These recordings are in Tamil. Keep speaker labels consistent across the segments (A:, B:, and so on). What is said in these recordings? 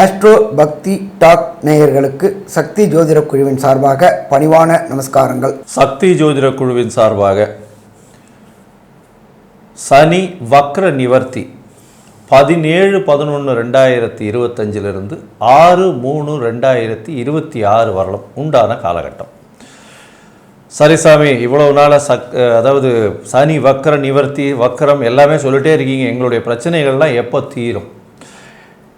A: ஆஸ்ட்ரோ பக்தி டாக் நேயர்களுக்கு சக்தி ஜோதிட குழுவின் சார்பாக பணிவான நமஸ்காரங்கள்.
B: சக்தி ஜோதிட குழுவின் சார்பாக சனி வக்ர நிவர்த்தி பதினேழு பதினொன்று ரெண்டாயிரத்தி இருபத்தஞ்சிலிருந்து ஆறு மூணு ரெண்டாயிரத்தி இருபத்தி ஆறு வரலாம் உண்டான காலகட்டம். சரி சாமி இவ்வளவு நாளாக சக் அதாவது சனி வக்ர நிவர்த்தி வக்ரம் எல்லாமே சொல்லிட்டே இருக்கீங்க. எங்களுடைய பிரச்சனைகள்லாம் எப்போ தீரும்?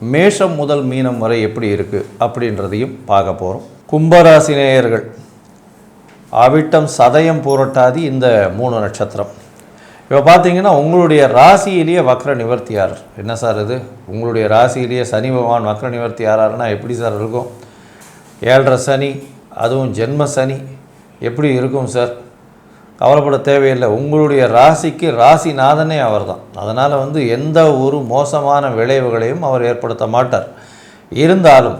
B: மேஷம் முதல் மீனம் வரை எப்படி இருக்குது அப்படின்றதையும் பார்க்க போகிறோம் கும்பராசி நேயர்கள் அவிட்டம் சதயம் புரட்டாதி இந்த மூணு நட்சத்திரம். இப்போ பார்த்தீங்கன்னா உங்களுடைய ராசியிலேயே வக்ர நிவர்த்தியார் என்ன சார் இது? உங்களுடைய ராசியிலேயே சனி பகவான் வக்ர நிவர்த்தி ஆறாருன்னா எப்படி சார் இருக்கும்? ஏழரை சனி அதுவும் ஜென்ம சனி எப்படி இருக்கும் சார்? கவலைப்பட தேவையில்லை. உங்களுடைய ராசிக்கு ராசிநாதனே அவர்தான். அதனால் வந்து எந்த ஒரு மோசமான விளைவுகளையும் அவர் ஏற்படுத்த மாட்டார். இருந்தாலும்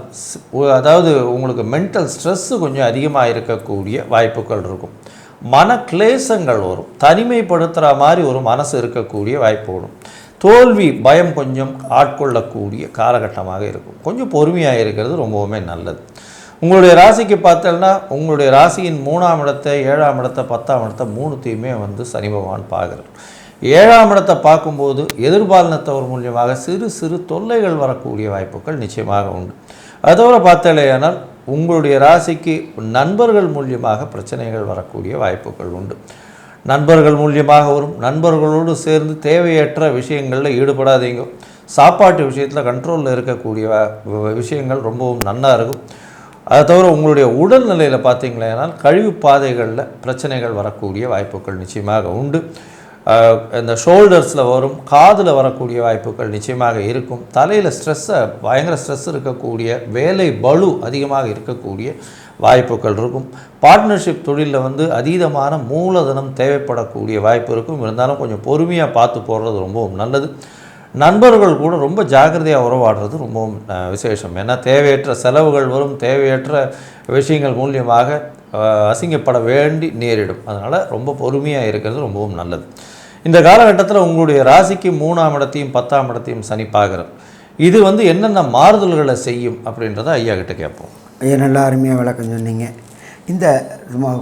B: அதாவது உங்களுக்கு மென்டல் ஸ்ட்ரெஸ்ஸு கொஞ்சம் அதிகமாக இருக்கக்கூடிய வாய்ப்புகள் இருக்கும். மன கிளேசங்கள் வரும். தனிமைப்படுத்துகிற மாதிரி ஒரு மனசு இருக்கக்கூடிய வாய்ப்பு வரும். தோல்வி பயம் கொஞ்சம் ஆட்கொள்ளக்கூடிய காலகட்டமாக இருக்கும். கொஞ்சம் பொறுமையாக இருக்கிறது ரொம்பவுமே நல்லது. உங்களுடைய ராசிக்கு பார்த்தோம்னா உங்களுடைய ராசியின் மூணாம் இடத்தை ஏழாம் இடத்தை பத்தாம் இடத்தை மூணுத்தையுமே வந்து சனி பகவான் பார்க்குறார். ஏழாம் இடத்தை பார்க்கும்போது எதிர்பாலனத்தவர் மூலியமாக சிறு சிறு தொல்லைகள் வரக்கூடிய வாய்ப்புகள் நிச்சயமாக உண்டு. அது தவிர பார்த்தாலேயானால் உங்களுடைய ராசிக்கு நண்பர்கள் மூலியமாக பிரச்சனைகள் வரக்கூடிய வாய்ப்புகள் உண்டு. நண்பர்கள் மூலியமாக வரும். நண்பர்களோடு சேர்ந்து தேவையற்ற விஷயங்களில் ஈடுபடாதீங்க. சாப்பாட்டு விஷயத்தில் கண்ட்ரோலில் இருக்கக்கூடிய விஷயங்கள் ரொம்பவும் நன்னாக இருக்கும். அதை தவிர உங்களுடைய உடல்நிலையில் பார்த்தீங்களேனால் கழிவு பாதைகளில் பிரச்சனைகள் வரக்கூடிய வாய்ப்புகள் நிச்சயமாக உண்டு. இந்த ஷோல்டர்ஸில் வரும் காதில் வரக்கூடிய வாய்ப்புகள் நிச்சயமாக இருக்கும். தலையில் ஸ்ட்ரெஸ்ஸை பயங்கர ஸ்ட்ரெஸ் இருக்கக்கூடிய வேலை பளு அதிகமாக இருக்கக்கூடிய வாய்ப்புகள் இருக்கும். பார்ட்னர்ஷிப் தொழிலில் வந்து அதீதமான மூலதனம் தேவைப்படக்கூடிய வாய்ப்பு இருக்கும். இருந்தாலும் கொஞ்சம் பொறுமையாக பார்த்து போடுறது ரொம்பவும் நல்லது. நண்பர்கள் கூட ரொம்ப ஜாக்கிரதையாக உறவாடுறது ரொம்பவும் விசேஷம். ஏன்னா தேவையற்ற செலவுகள் வரும் தேவையற்ற விஷயங்கள் மூலியமாக அசிங்கப்பட வேண்டி நேரிடும். அதனால் ரொம்ப பொறுமையாக இருக்கிறது ரொம்பவும் நல்லது. இந்த காலகட்டத்தில் உங்களுடைய ராசிக்கு மூணாம் இடத்தையும் பத்தாம் இடத்தையும் சனி பார்க்குறோம் இது வந்து என்னென்ன மாறுதல்களை செய்யும் அப்படின்றத ஐயா கிட்ட கேட்போம்.
A: ஐயா நல்லா அருமையாக விளக்கம் சொன்னீங்க. இந்த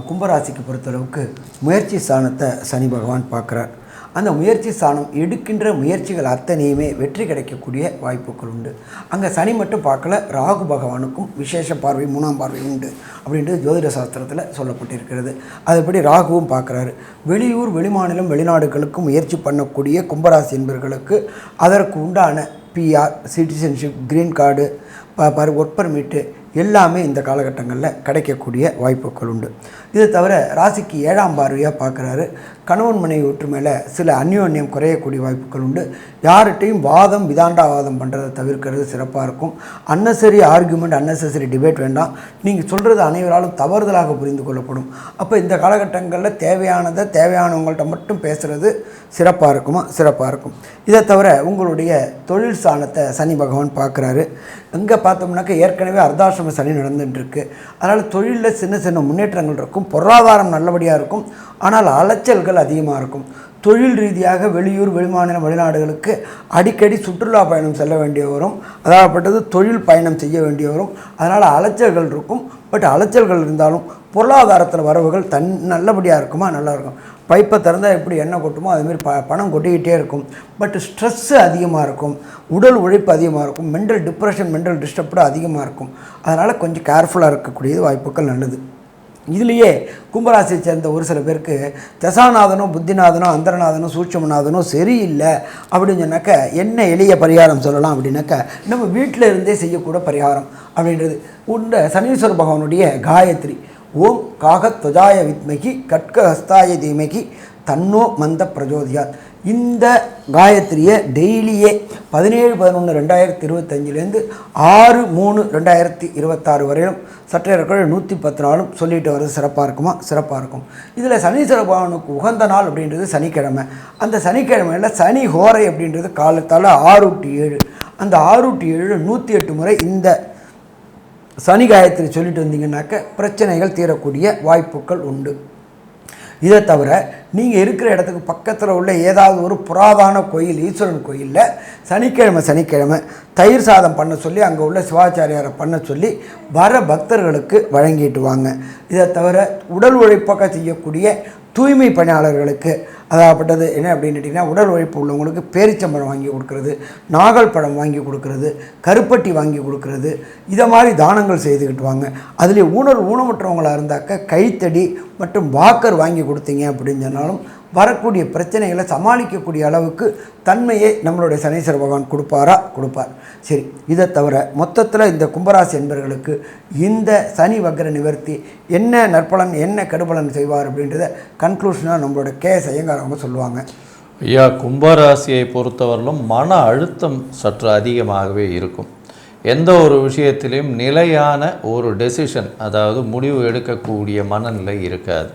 A: கும்பராசிக்கு பொறுத்தளவுக்கு முயற்சி ஸ்தானத்தை சனி பகவான் பார்க்குறார். அந்த முயற்சி ஸ்தானம் எடுக்கின்ற முயற்சிகள் அத்தனையுமே வெற்றி கிடைக்கக்கூடிய வாய்ப்புகள் உண்டு. அங்கே சனி மட்டும் பார்க்கல ராகு பகவானுக்கும் விசேஷ பார்வை மூணாம் பார்வை உண்டு அப்படின்றது ஜோதிட சாஸ்திரத்தில் சொல்லப்பட்டிருக்கிறது. அதுபடி ராகுவும் பார்க்குறாரு. வெளியூர் வெளிமாநிலம் வெளிநாடுகளுக்கு முயற்சி பண்ணக்கூடிய கும்பராசி என்பவர்களுக்கு அதற்கு உண்டான பிஆர் சிட்டிசன்ஷிப் க்ரீன் கார்டு ப பாரு ஒர்க் பர்மிட்டு எல்லாமே இந்த காலகட்டங்களில் கிடைக்கக்கூடிய வாய்ப்புகள் உண்டு. இது தவிர ராசிக்கு ஏழாம் பார்வையாக பார்க்குறாரு. கணவன் மனைவி ஒற்றுமையில் சில அந்யோன்யம் குறையக்கூடிய வாய்ப்புகள் உண்டு. யார்கிட்டையும் வாதம் விதாண்டாவாதம் பண்ணுறதை தவிர்க்கிறது சிறப்பாக இருக்கும். அன்னசரி ஆர்குமெண்ட் அன்னெசரி டிபேட் வேண்டாம். நீங்கள் சொல்கிறது அனைவராலும் தவறுதலாக புரிந்து கொள்ளப்படும். அப்போ இந்த காலகட்டங்களில் தேவையானதை தேவையானவங்கள்ட்ட மட்டும் பேசுகிறது சிறப்பாக இருக்குமா? சிறப்பாக இருக்கும். இதை தவிர உங்களுடைய தொழில் ஸ்தானத்தை சனி பகவான் பார்க்குறாரு. எங்கே பார்த்தோம்னாக்க ஏற்கனவே அர்த்தாசிரம சனி நடந்துட்டுருக்கு. அதனால் தொழிலில் சின்ன சின்ன முன்னேற்றங்கள் இருக்கும். பொருளாதாரம் நல்லபடியாக இருக்கும். ஆனால் அலைச்சல்கள் அதிகமாக இருக்கும். தொழில் ரீதியாக வெளியூர் வெளிமாநில வெளிநாடுகளுக்கு அடிக்கடி சுற்றுலா பயணம் செல்ல வேண்டிய வரும். அதாகப்பட்டது தொழில் பயணம் செய்ய வேண்டிய வரும். அதனால் அலைச்சல்கள் இருக்கும். பட் அலைச்சல்கள் இருந்தாலும் பொருளாதாரத்தில் வரவுகள் தன் நல்லபடியாக இருக்குமா? நல்லா இருக்கும். பைப்பை திறந்தால் எப்படி எண்ணெய் கொட்டுமோ அதுமாரி ப பணம் கொட்டிக்கிட்டே இருக்கும். பட் ஸ்ட்ரெஸ்ஸு அதிகமாக இருக்கும். உடல் உழைப்பு அதிகமாக இருக்கும். மென்டல் டிப்ரெஷன் மென்டல் டிஸ்டர்ப்டு அதிகமாக இருக்கும். அதனால் கொஞ்சம் கேர்ஃபுல்லாக இருக்கக்கூடியது வாய்ப்புகள் நல்லது. இதுலேயே கும்பராசியை சேர்ந்த ஒரு சில பேருக்கு தசாநாதனோ புத்திநாதனோ அந்தரநாதனும் சூட்சமநாதனும் சரியில்லை அப்படின்னு சொன்னாக்க என்ன எளிய பரிகாரம் சொல்லலாம் அப்படின்னாக்க நம்ம வீட்டில் இருந்தே செய்யக்கூட பரிகாரம் அப்படின்றது. உண்ட சனீஸ்வர பகவானுடைய காயத்ரி. ஓம் காகத்வஜாய வித்மகி கட்க ஹஸ்தாய தீமகி தன்னோ மந்த பிரஜோதியாத். இந்த காயத்ரியை டெய்லியே பதினேழு பதினொன்று ரெண்டாயிரத்தி இருபத்தஞ்சிலேருந்து ஆறு மூணு ரெண்டாயிரத்தி இருபத்தாறு வரையிலும் சற்றே நூற்றி பத்து நாளும் சொல்லிட்டு வர்றது சிறப்பாக இருக்குமா? சிறப்பாக இருக்கும். இதில் சனீஸ்வர பகவானுக்கு உகந்த நாள் அப்படின்றது சனிக்கிழமை. அந்த சனிக்கிழமையில் சனி ஹோரை அப்படின்றது காலத்தால் ஆறு டு ஏழு. அந்த ஆறு டு ஏழு நூற்றி எட்டு முறை இந்த சனி காயத்ரி சொல்லிட்டு வந்தீங்கன்னாக்க பிரச்சனைகள் தீரக்கூடிய வாய்ப்புகள் உண்டு. இதை தவிர நீங்கள் இருக்கிற இடத்துக்கு பக்கத்தில் உள்ள ஏதாவது ஒரு புராதான கோயில் ஈஸ்வரன் கோயிலில் சனிக்கிழமை சனிக்கிழமை தயிர் சாதம் பண்ண சொல்லி அங்கே உள்ள சிவாச்சாரியாரை பண்ண சொல்லி வர பக்தர்களுக்கு வழங்கிட்டு வாங்க. இதை தவிர உடல் உழைப்பாக செய்யக்கூடிய தூய்மை பணியாளர்களுக்கு அதாகப்பட்டது என்ன அப்படின்னு கேட்டிங்கன்னா உடல் உழைப்பு உள்ளவங்களுக்கு பேரிச்சம்பழம் வாங்கி கொடுக்கறது நாகல் பழம் வாங்கி கொடுக்கறது கருப்பட்டி வாங்கி கொடுக்கறது இதை மாதிரி தானங்கள் செய்துக்கிட்டு வாங்க. அதிலே ஊனர் ஊனமுற்றவங்களாக இருந்தாக்க கைத்தடி மற்றும் வாக்கர் வாங்கி கொடுத்தீங்க அப்படின்னு சொன்னாலும் வரக்கூடிய பிரச்சனைகளை சமாளிக்கக்கூடிய அளவுக்கு தன்மையை நம்மளுடைய சனீஸ்வர பகவான் கொடுப்பாரா? கொடுப்பார். சரி இதை தவிர மொத்தத்தில் இந்த கும்பராசி என்பவர்களுக்கு இந்த சனி வக்ர நிவர்த்தி என்ன நற்பலன் என்ன கெடுபலன் செய்வார் அப்படின்றத கன்க்ளூஷனாக நம்மளோட கே எஸ் ஐயங்கார் அவங்க சொல்லுவாங்க.
B: ஐயா கும்பராசியை பொறுத்தவரையிலும் மன அழுத்தம் சற்று அதிகமாகவே இருக்கும். எந்த ஒரு விஷயத்திலையும் நிலையான ஒரு டெசிஷன் அதாவது முடிவு எடுக்கக்கூடிய மனநிலை இருக்காது.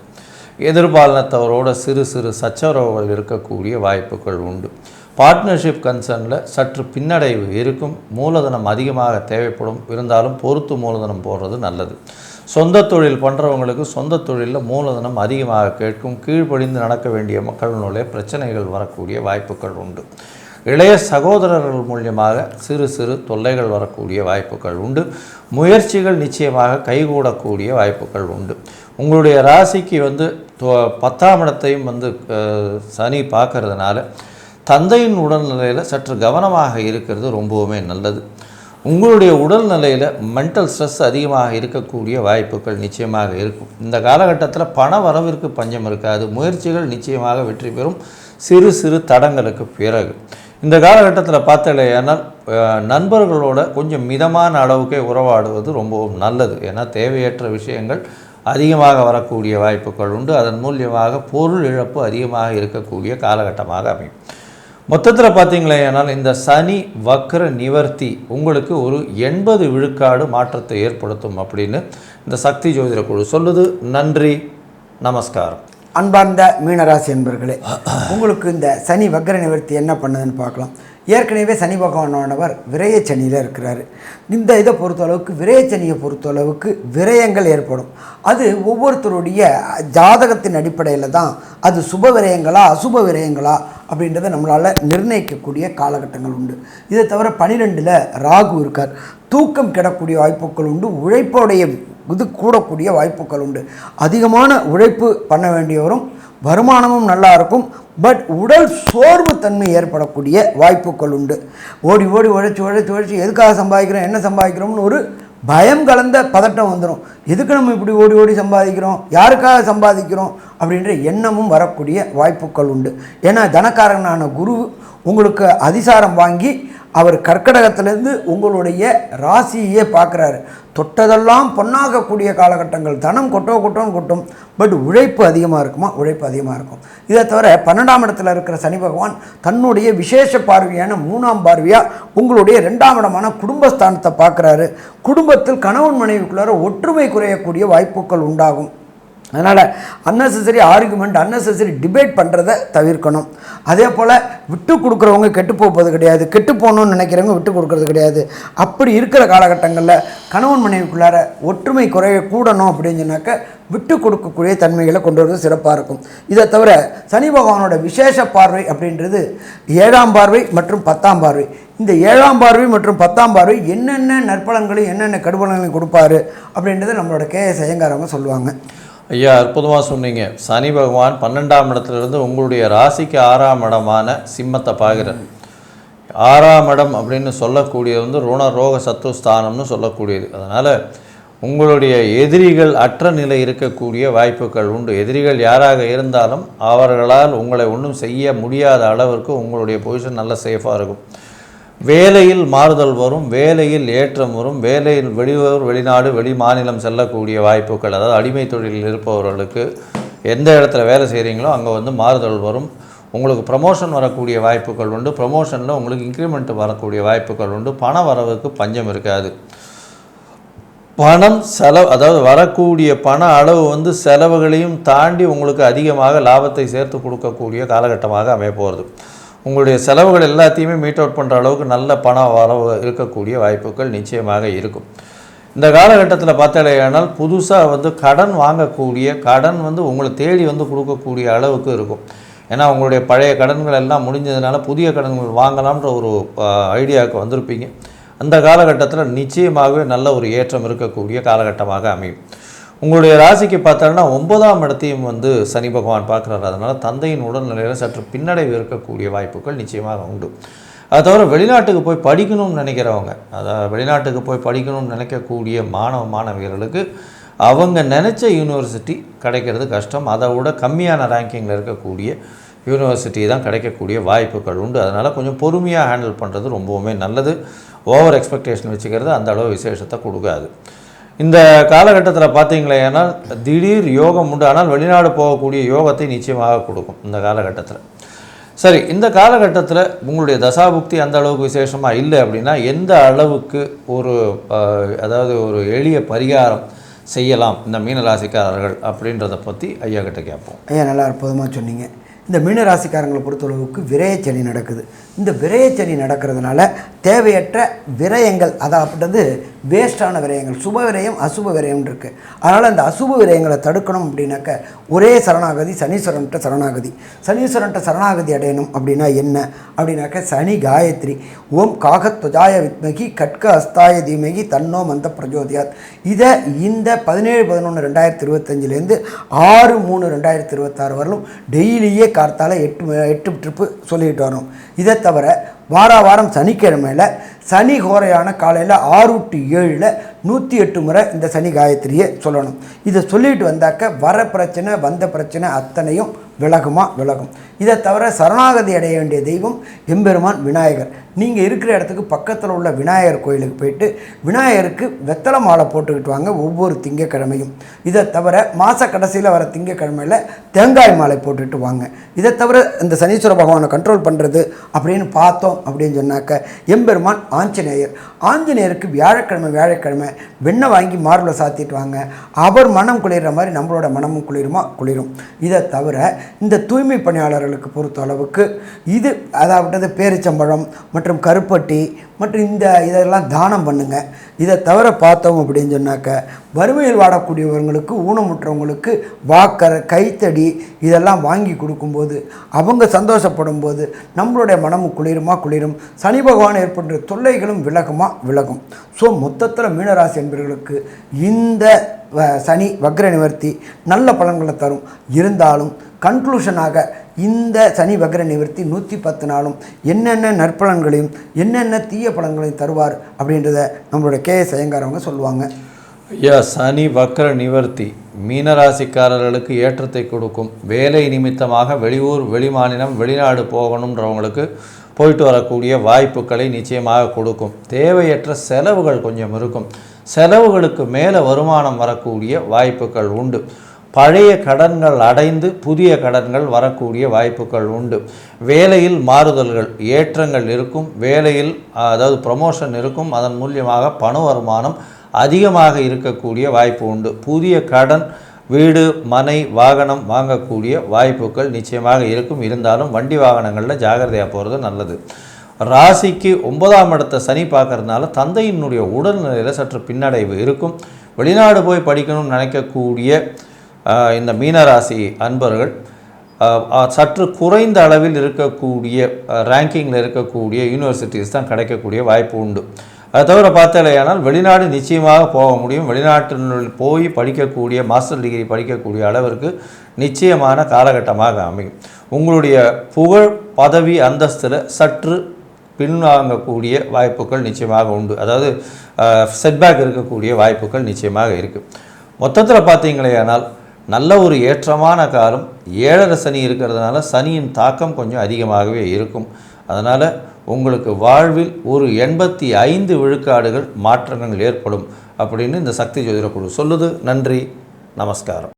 B: எதிர்பாலினத்தவரோட சிறு சிறு சச்சரவுகள் இருக்கக்கூடிய வாய்ப்புகள் உண்டு. பார்ட்னர்ஷிப் கன்சர்னில் சற்று பின்னடைவு இருக்கும். மூலதனம் அதிகமாக தேவைப்படும். இருந்தாலும் பொறுத்து மூலதனம் போடுறது நல்லது. சொந்த தொழில் பண்ணுறவங்களுக்கு சொந்த தொழிலில் மூலதனம் அதிகமாக கேட்கும். கீழ்ப்படிந்து நடக்க வேண்டிய மக்களினுடைய பிரச்சனைகள் வரக்கூடிய வாய்ப்புகள் உண்டு. இளைய சகோதரர்கள் மூலியமாக சிறு சிறு தொல்லைகள் வரக்கூடிய வாய்ப்புகள் உண்டு. முயற்சிகள் நிச்சயமாக கைகூடக்கூடிய வாய்ப்புகள் உண்டு. உங்களுடைய ராசிக்கு வந்து தொ- பத்தாம் இடத்தையும் வந்து சனி பார்க்கறதுனால தந்தையின் உடல்நிலையில் சற்று கவனமாக இருக்கிறது ரொம்பவுமே நல்லது. உங்களுடைய உடல்நிலையில் மென்டல் ஸ்ட்ரெஸ் அதிகமாக இருக்கக்கூடிய வாய்ப்புகள் நிச்சயமாக இருக்கும். இந்த காலகட்டத்தில் பண வரவிற்கு பஞ்சம் இருக்காது. முயற்சிகள் நிச்சயமாக வெற்றி பெறும். சிறு சிறு தடங்களுக்கு பிறகு. இந்த காலகட்டத்தில் பார்த்தலையானால் நண்பர்களோட கொஞ்சம் மிதமான அளவுக்கே உறவாடுவது ரொம்பவும் நல்லது. ஏன்னா தேவையற்ற விஷயங்கள் அதிகமாக வரக்கூடிய வாய்ப்புகள் உண்டு. அதன் மூலியமாக பொருள் இழப்பு அதிகமாக இருக்கக்கூடிய காலகட்டமாக அமையும். மொத்தத்தில் பார்த்தீங்களேனால் இந்த சனி வக்ர நிவர்த்தி உங்களுக்கு ஒரு எண்பது விழுக்காடு மாற்றத்தை ஏற்படுத்தும் அப்படின்னு இந்த சக்தி ஜோதிட குழு சொல்லுது. நன்றி. நமஸ்காரம்.
A: அன்பார்ந்த மீனராசி என்பர்களே உங்களுக்கு இந்த சனி வக்கர நிவர்த்தி என்ன பண்ணுதுன்னு பார்க்கலாம். ஏற்கனவே சனி பகவானவர் விரைய சனியில் இருக்கிறார். இந்த இதை பொறுத்தளவுக்கு விரைய சனியை பொறுத்தளவுக்கு விரயங்கள் ஏற்படும். அது ஒவ்வொருத்தருடைய ஜாதகத்தின் அடிப்படையில் தான் அது சுப விரயங்களா அசுப விரயங்களா அப்படின்றத நம்மளால் நிர்ணயிக்கக்கூடிய காலகட்டங்கள் உண்டு. இதை தவிர பனிரெண்டில் ராகு இருக்கார். தூக்கம் கிடக்கூடிய வாய்ப்புகள் உண்டு. உழைப்போடைய இது கூடக்கூடிய வாய்ப்புகள் உண்டு. அதிகமான உழைப்பு பண்ண வேண்டியவரும் வருமானமும் நல்லா இருக்கும். பட் உடல் சோர்வு தன்மை ஏற்படக்கூடிய வாய்ப்புகள் உண்டு. ஓடி ஓடி உழைச்சி உழைச்சி உழைச்சி எதுக்காக சம்பாதிக்கிறோம் என்ன சம்பாதிக்கிறோம்னு ஒரு பயம் கலந்த பதட்டம் வந்துடும் எதுக்கு நம்ம இப்படி ஓடி ஓடி சம்பாதிக்கிறோம்? யாருக்காக சம்பாதிக்கிறோம்? அப்படின்ற எண்ணமும் வரக்கூடிய வாய்ப்புகள் உண்டு. ஏன்னா தனக்காரனான குரு உங்களுக்கு அதிசாரம் வாங்கி அவர் கர்க்கடகத்திலேருந்து உங்களுடைய ராசியே பார்க்குறாரு. தொட்டதெல்லாம் பொன்னாகக்கூடிய காலகட்டங்கள். தனம் கொட்டோ கொட்டோன்னு கொட்டும். பட் உழைப்பு அதிகமாக இருக்குமா? உழைப்பு அதிகமாக இருக்கும். இதை தவிர பன்னெண்டாம் இடத்துல இருக்கிற சனி பகவான் தன்னுடைய விசேஷ பார்வையான மூணாம் பார்வையாக உங்களுடைய ரெண்டாம் இடமான குடும்பஸ்தானத்தை பார்க்குறாரு. குடும்பத்தில் கணவன் மனைவிக்குள்ளார ஒற்றுமை குறையக்கூடிய வாய்ப்புகள் உண்டாகும். அதனால் அன்னெசரி ஆர்குமெண்ட் அன்னெசரி டிபேட் பண்ணுறதை தவிர்க்கணும். அதே போல் விட்டு கொடுக்குறவங்க கெட்டு போகிறது கிடையாது. கெட்டு போகணும்னு நினைக்கிறவங்க விட்டு கொடுக்கறது கிடையாது. அப்படி இருக்கிற காலகட்டங்களில் கணவன் மனைவிக்குள்ளார ஒற்றுமை குறைய கூடணும் அப்படின்னு சொன்னாக்க விட்டு கொடுக்கக்கூடிய தன்மைகளை கொண்டு வரது சிறப்பாக இருக்கும். இதை தவிர சனி பகவானோட விசேஷ பார்வை அப்படின்றது ஏழாம் பார்வை மற்றும் பத்தாம் பார்வை. இந்த ஏழாம் பார்வை மற்றும் பத்தாம் பார்வை என்னென்ன நற்பலன்களையும் என்னென்ன கடுபலன்களையும் கொடுப்பாரு அப்படின்றத நம்மளோட கே எஸ் ஐயங்காரவங்க சொல்லுவாங்க.
B: ஐயா அற்புதமாக சொன்னீங்க. சனி பகவான் பன்னெண்டாம் இடத்துலேருந்து உங்களுடைய ராசிக்கு ஆறாம் இடமான சிம்மத்தை பார்க்குறார். ஆறாம் இடம் அப்படின்னு சொல்லக்கூடியது வந்து ருண ரோக சத்துஸ்தானம்னு சொல்லக்கூடியது. அதனால் உங்களுடைய எதிரிகள் அற்ற நிலை இருக்கக்கூடிய வாய்ப்புகள் உண்டு. எதிரிகள் யாராக இருந்தாலும் அவர்களால் உங்களை ஒன்றும் செய்ய முடியாத அளவிற்கு உங்களுடைய பொசிஷன் நல்ல சேஃபாக இருக்கும். வேலையில் மாறுதல் வரும் வேலையில் ஏற்றம் வரும் வேலையில் வெளியூர் வெளிநாடு வெளி மாநிலம் செல்லக்கூடிய வாய்ப்புகள் அதாவது அடிமை தொழிலில் இருப்பவர்களுக்கு எந்த இடத்துல வேலை செய்கிறீங்களோ அங்கே வந்து மாறுதல் வரும். உங்களுக்கு ப்ரமோஷன் வரக்கூடிய வாய்ப்புகள் உண்டு. ப்ரமோஷனில் உங்களுக்கு இன்க்ரிமெண்ட் வரக்கூடிய வாய்ப்புகள் உண்டு. பண வரவுக்கு பஞ்சம் இருக்காது. பணம் செலவு அதாவது வரக்கூடிய பண அளவு வந்து செலவுகளையும் தாண்டி உங்களுக்கு அதிகமாக லாபத்தை சேர்த்து கொடுக்கக்கூடிய காலகட்டமாக அமைய போகிறது உங்களுடைய செலவுகள் எல்லாத்தையுமே மீட் அவுட் பண்ணுற அளவுக்கு நல்ல பண வரவு இருக்கக்கூடிய வாய்ப்புகள் நிச்சயமாக இருக்கும். இந்த காலகட்டத்தில் பார்த்தாலேயானால் புதுசாக வந்து கடன் வாங்கக்கூடிய கடன் வந்து உங்களை தேடி வந்து கொடுக்கக்கூடிய அளவுக்கு இருக்கும். ஏன்னா உங்களுடைய பழைய கடன்கள் எல்லாம் முடிஞ்சதுனால புதிய கடன்கள் வாங்கலாம்ன்ற ஒரு ஐடியாவுக்கு வந்திருப்பீங்க. அந்த காலகட்டத்தில் நிச்சயமாகவே நல்ல ஒரு ஏற்றம் இருக்கக்கூடிய காலகட்டமாக அமையும். உங்களுடைய ராசிக்கு பார்த்தோன்னா ஒன்பதாம் இடத்தையும் வந்து சனி பகவான் பார்க்குறாரு. அதனால் தந்தையின் உடல்நிலையில் சற்று பின்னடைவு இருக்கக்கூடிய வாய்ப்புகள் நிச்சயமாக உண்டு. அது தவிர வெளிநாட்டுக்கு போய் படிக்கணும்னு நினைக்கிறவங்க அதாவது வெளிநாட்டுக்கு போய் படிக்கணும்னு நினைக்கக்கூடிய மாணவ மாணவியர்களுக்கு அவங்க நினச்ச யூனிவர்சிட்டி கிடைக்கிறது கஷ்டம். அதை விட கம்மியான ரேங்கிங்கில் இருக்கக்கூடிய யூனிவர்சிட்டி தான் கிடைக்கக்கூடிய வாய்ப்புகள் உண்டு. அதனால் கொஞ்சம் பொறுமையாக ஹேண்டில் பண்ணுறது ரொம்பவுமே நல்லது. ஓவர் எக்ஸ்பெக்டேஷன் வச்சுக்கிறது அந்த அளவு விசேஷத்தை கொடுக்காது. இந்த காலகட்டத்தில் பார்த்தீங்களேனால் திடீர் யோகம் உண்டு. ஆனால் வெளிநாடு போகக்கூடிய யோகத்தை நிச்சயமாக கொடுக்கும் இந்த காலகட்டத்தில். சரி இந்த காலகட்டத்தில் உங்களுடைய தசாபுக்தி அந்த அளவுக்கு விசேஷமாக இல்லை அப்படின்னா எந்த அளவுக்கு ஒரு அதாவது ஒரு எளிய பரிகாரம் செய்யலாம் இந்த மீனராசிக்காரர்கள் அப்படின்றத பற்றி ஐயா கிட்ட கேட்போம்.
A: ஐயா நல்லா அற்புதமாக சொன்னீங்க. இந்த மீன ராசிக்காரங்களை பொறுத்தளவுக்கு விரயச்சனி நடக்குது. இந்த விரயச்சனி நடக்கிறதுனால தேவையற்ற விரயங்கள் அதாவது வேஸ்டான விரயங்கள் சுப விரயம் அசுப விரயம் இருக்குது அதனால் அந்த அசுப விரயங்களை தடுக்கணும் அப்படின்னாக்க ஒரே சரணாகதி சனீஸ்வரன்ட்ட சரணாகதி. சனீஸ்வரன்ட்ட சரணாகதி அடையணும் அப்படின்னா என்ன? அப்படின்னாக்க சனி காயத்ரி. ஓம் காகத்வஜாய வித்மகி கட்க அஸ்தாய தீமகி தன்னோ மந்த பிரஜோதியாத். இதை இந்த பதினேழு பதினொன்று ரெண்டாயிரத்தி இருபத்தஞ்சிலேருந்து ஆறு மூணு ரெண்டாயிரத்தி இருபத்தாறு வரலும் டெய்லியே கார்த்தால எட்டு எட்டு ட்ரிப்பு சொல்லிட்டு வரோம். இதை தவிர வார வாரம் சனிக்கிழமையில் சனி கோரையான காலையில் ஆறு டு ஏழில் நூற்றி எட்டு முறை இந்த சனி காயத்ரியை சொல்லணும். இதை சொல்லிட்டு வந்தாக்க வர பிரச்சனை வந்த பிரச்சனை அத்தனையும் விலகுமா? விலகும். இதை தவிர சரணாகதி அடைய வேண்டிய தெய்வம் எம்பெருமான் விநாயகர். நீங்கள் இருக்கிற இடத்துக்கு பக்கத்தில் உள்ள விநாயகர் கோயிலுக்கு போயிட்டு விநாயகருக்கு வெத்தலை மாலை போட்டுக்கிட்டு வாங்க ஒவ்வொரு திங்கக்கிழமையும். இதை தவிர மாத கடைசியில் வர திங்கக்கிழமையில் தேங்காய் மாலை போட்டுட்டு வாங்க. இதை தவிர இந்த சனீஸ்வர பகவானை கண்ட்ரோல் பண்ணுறது அப்படின்னு பார்த்தோம் அப்படின்னு சொன்னாக்க எம்பெருமான் ஆஞ்சநேயர். ஆஞ்சநேயருக்கு வியாழக்கிழமை வியாழக்கிழமை வெண்ணெய் வாங்கி மார்பில் சாத்திட்டு வாங்க. அவர் மனம் குளிர்ற மாதிரி நம்மளோட மனமும் குளிருமா? குளிரும். இதை தவிர இந்த தூய்மை பணியாளர்களுக்கு பொறுத்த அளவுக்கு இது அதாவது பேரிச்சம்பழம் மற்றும் கருப்பட்டி மற்றும் இந்த இதெல்லாம் தானம் பண்ணுங்க. இதை தவிர பார்த்தோம் அப்படின்னு சொன்னாக்க வறுமையில் வாடக்கூடியவங்களுக்கு ஊனமுற்றவங்களுக்கு வாக்கரை கைத்தடி இதெல்லாம் வாங்கி கொடுக்கும்போது அவங்க சந்தோஷப்படும் போது நம்மளுடைய மனமும் குளிருமா குளிரும். சனி பகவான் ஏற்படுற தொல்லைகளும் விலகுமா விலகும். ஸோ மொத்தத்தில் மீனராசி என்பவர்களுக்கு இந்த வ- சனி வக்ர நிவர்த்தி நல்ல பலன்களை தரும். இருந்தாலும் கன்க்ளூஷனாக இந்த சனி வக்ர நிவர்த்தி நூற்றி பத்து நாளும் என்னென்ன நற்பலன்களையும் என்னென்ன தீய பலன்களையும் தருவார் அப்படின்றத நம்மளோட கே எஸ் ஐயங்கார் அவங்க சொல்லுவாங்க.
B: ஐயா சனி வக்ர நிவர்த்தி மீனராசிக்காரர்களுக்கு ஏற்றத்தை கொடுக்கும். வேலை நிமித்தமாக வெளியூர் வெளிமாநிலம் வெளிநாடு போகணுன்றவங்களுக்கு போயிட்டு வரக்கூடிய வாய்ப்புகளை நிச்சயமாக கொடுக்கும். தேவையற்ற செலவுகள் கொஞ்சம் இருக்கும். செலவுகளுக்கு மேலே வருமானம் வரக்கூடிய வாய்ப்புகள் உண்டு. பழைய கடன்கள் அடைந்து புதிய கடன்கள் வரக்கூடிய வாய்ப்புகள் உண்டு. வேலையில் மாறுதல்கள் ஏற்றங்கள் இருக்கும். வேலையில் அதாவது ப்ரமோஷன் இருக்கும். அதன் மூலியமாக பண வருமானம் அதிகமாக இருக்கக்கூடிய வாய்ப்பு உண்டு. புதிய கடன் வீடு மனை வாகனம் வாங்கக்கூடிய வாய்ப்புகள் நிச்சயமாக இருக்கும். இருந்தாலும் வண்டி வாகனங்களில் ஜாகிரதையாக போகிறது நல்லது. ராசிக்கு ஒன்பதாம் இடத்தை சனி பார்க்கறதுனால தந்தையினுடைய உடல்நிலையில் சற்று பின்னடைவு இருக்கும். வெளிநாடு போய் படிக்கணும்னு நினைக்கக்கூடிய இந்த மீனராசி அன்பர்கள் சற்று குறைந்த அளவில் இருக்கக்கூடிய ரேங்கிங்கில் இருக்கக்கூடிய யூனிவர்சிட்டிஸ் தான் கிடைக்கக்கூடிய வாய்ப்பு உண்டு. அதை தவிர பார்த்தாலேயானால் வெளிநாடு நிச்சயமாக போக முடியும். வெளிநாட்டினுள் போய் படிக்கக்கூடிய மாஸ்டர் டிகிரி படிக்கக்கூடிய அளவிற்கு நிச்சயமான காலகட்டமாக அமையும். உங்களுடைய புகழ் பதவி அந்தஸ்தில் சற்று பின்வாங்கக்கூடிய வாய்ப்புகள் நிச்சயமாக உண்டு. அதாவது செட்பேக் இருக்கக்கூடிய வாய்ப்புகள் நிச்சயமாக இருக்குது மொத்தத்தில் பார்த்தீங்களேயானால் நல்ல ஒரு ஏற்றமான காலம். ஏழரை சனி இருக்கிறதுனால சனியின் தாக்கம் கொஞ்சம் அதிகமாகவே இருக்கும். அதனால் உங்களுக்கு வாழ்வில் ஒரு எண்பத்தி ஐந்து விழுக்காடுகள் மாற்றங்கள் ஏற்படும் அப்படின்னு இந்த சக்தி ஜோதிட குழு சொல்லுது. நன்றி. நமஸ்காரம்.